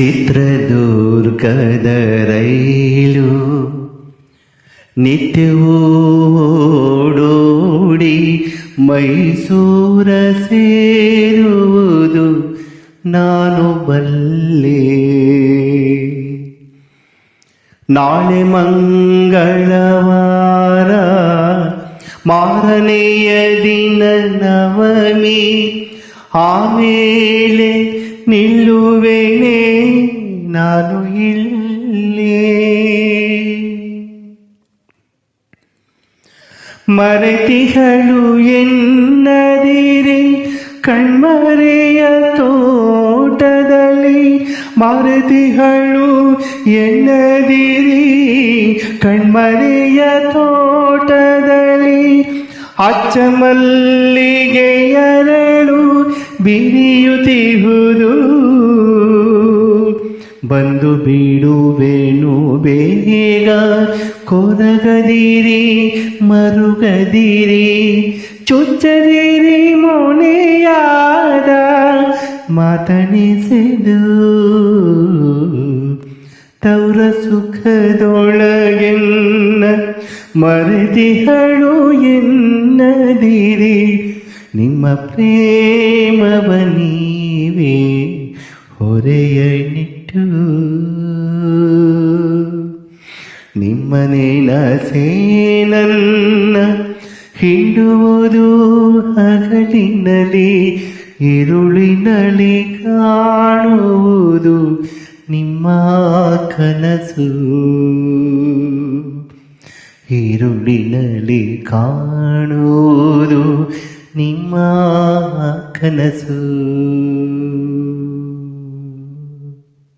ಚಿತ್ರದುರ್ಗದ ರೈಲು ನಿತ್ಯವೂ ಓಡೋಡಿ ಮೈಸೂರ ಸೇರುವುದು ನಾನು ಬಲ್ಲೆ. ನಾಳೆ ಮಂಗಳವಾರ, ಮಾರನೆಯ ದಿನ ನವಮಿ ಆಮೇಲೆ ನಿಲ್ಲುವೆನೆ. ನಾನು ಇಲ್ಲೇ. ಮರೆತಿಗಳು ಎನ್ನದಿರಿ ಕಣ್ಮರೆಯ ತೋಟದಲ್ಲಿ. ಮರೆತಿಗಳು ಎನ್ನದಿರಿ ಕಣ್ಮರೆಯ ತೋಟದಲ್ಲಿ. ಅಚ್ಚ ಮಲ್ಲಿಗೆ ಬಂದು ಬೀಡುವೇನು ಬೇಗ. ಕೊರಗದಿರಿ, ಮರುಗದಿರಿ, ಚುಚ್ಚದಿರಿ ಮೊನೆಯಾದ ಮಾತನಿಸಿದು ತೌರ ಸುಖದೊಳಗೆನ್ನ ಮರೆತಿಹಳು ಎನ್ನದಿರಿ. ನಿಮ್ಮ ಪ್ರೇಮವ ನೀವೇ. ಹೊರೆಯನಿಟ್ಟು ನಿಮ್ಮನೇನ ಸೇನನ್ನ ಹಿಂಡುವುದು ಹಗಲಿನಲ್ಲಿ ಇರುಳಿನಲ್ಲಿ ಕಾಣುವುದು ನಿಮ್ಮ ಕನಸು. ಇರುಳಿನಲ್ಲಿ ಕಾಣುವುದು ನಿಮ್ಮ ಕನಸು.